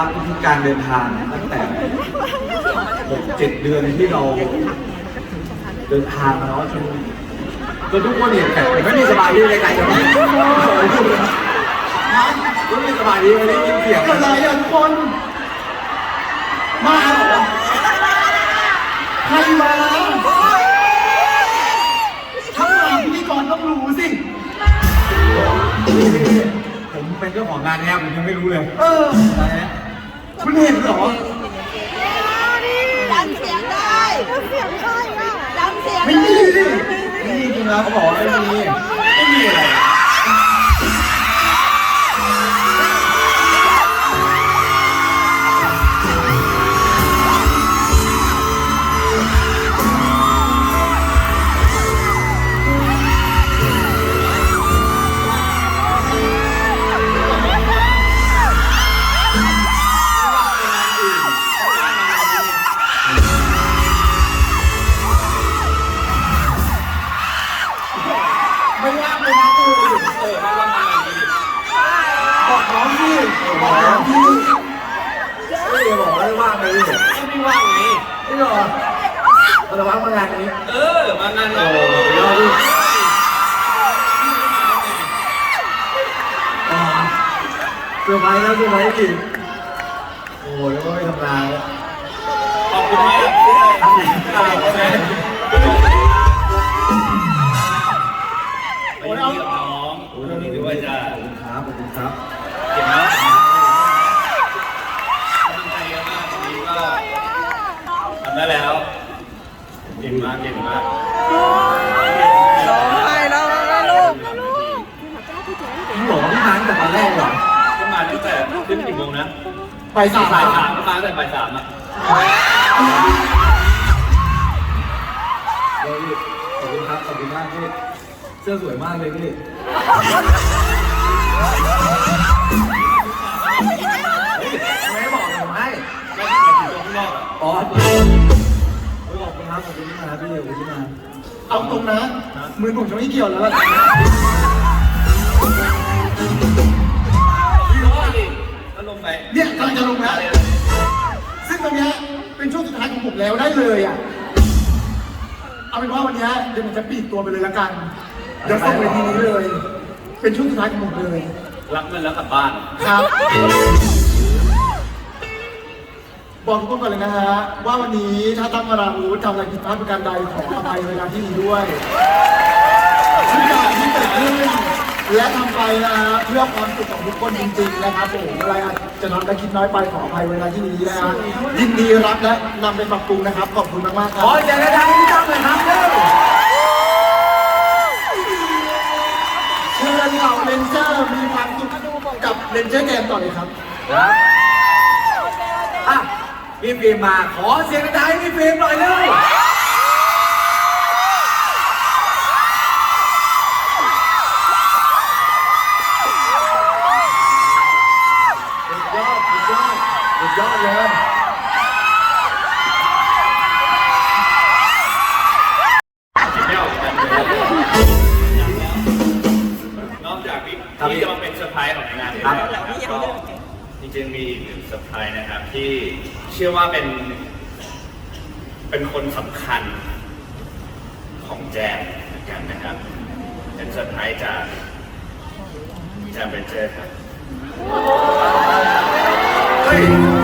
ครับทุกการเดินทางตั้งแต่หกเจ็ดเดือนที่เราเดินทางมาเนาะจนจนทุกคนเห็นแต่ไม่มีสมาธิเลยไงจะไม่ไม่มีสมาธิไม่ได้ยินเสียงอะไรอะทุกคนมาเหรอใครมาถ้ามาพิธีกรต้องรู้สิผมเป็นเจ้าของงานแอร์ผมยังไม่รู้เลยเออ ไรนะคุณเห็นเหรอจำเสียงได้เสียงใครอะจำเสียงไม่มีดินี่จริงๆแล้วเขาบอกว่าไม่มีไม่มีอะไร ไม่ว่างเลยนะกูบอกน้องพี่บอกน้องพี่ไม่ได้บอกไม่ว่างเลยไม่ว่างไงไม่หรอกมันจะว่างมางานนี้ เออ มางานโอ้เราโหยดดิเซอร์ไพรส์นะเซอร์ไพรส์จริงโอ้ยแล้วก็ไม่ทำงานแล้ว ไปเยี่ยมน้องวันนี้ด้วยจ้าขอบคุณครับขอบคุณครับเก่งนะกำลังใจเยอะมากวันนี้ก็ทำได้แล้วเก่งมากเก่งมากร้องไปแล้วนะลูกพี่บอกว่าพี่มาตั้งแต่ตอนแรกเหรอก็มาตั้งแต่ขึ้นกี่โมงนะไปสาบ่ายสามก็มาตั้งแต่บ่ายสามอะขอบคุณครับขอบคุณมากพี่ สื้อสวยมากเลยพี่ทำไมไม่บอกผมให้ก็มาถึงตัวข้างนอกอะอ๋อขอบคุณครับขอบคุณที่มาพี่ขอบคุณที่มาเอาตรงนะมือผมจะไม่เกี่ยวแล้วล่ะพี่รู้ว่าดิก็ลงไปเนี่ยกำลังจะลงแล้วซึ่งตรงเนี้ยเป็นช่วงสุดท้ายของผมแล้วได้เลยอะ เอาเป็นว่าวันเนี้ยเดี๋ยวผมจะปิดตัวไปเลยละกัน เดี๋ยวส่งไปทีนี้เลย เป็นช่วงสุดท้ายของผมเลย รับเงินแล้วกลับบ้าน ครับ บอกทุกคนก่อนเลยนะฮะ ว่าวันนี้ถ้าตั้งมารารู้ทำอะไรผิดพลาดประการใดขออภัยเวลาที่นี้ด้วยทุกอย่างที่เกิดขึ้นและทำไปนะฮะเพื่อความสุขของทุกคนจริงๆนะครับผมอะไรอาจจะน้อยและคิดน้อยไปขออภัยเวลาที่นี้นะฮะยินดีรับและนำไปปรับปรุงนะครับขอบคุณมากๆคขรับอเสียงดังๆให้พี่ตั้มหน่อยครับเร็ว เชิญเหล่าเลนเจอร์มีความสุขกับเลนเจอร์เกมต่อเลยครับครับอะพี่ฟิล์มมาขอเสียงดังๆให้พี่ฟิล์มหน่อยเร็วสุดยอดสุดยอดสุดยอดเลย ร์ไพรส์ของงานนี้แล้วนะครับก็จริงๆมีอีกหนึ่งเซอร์ไพรส์นะครับ ที่เชื่อว่าเป็น เป็นคนสำคัญของแจมเหมือนกันนะครับ เป็นเซอร์ไพรส์จากแจมเบนเจอร์ครับเฮ้ย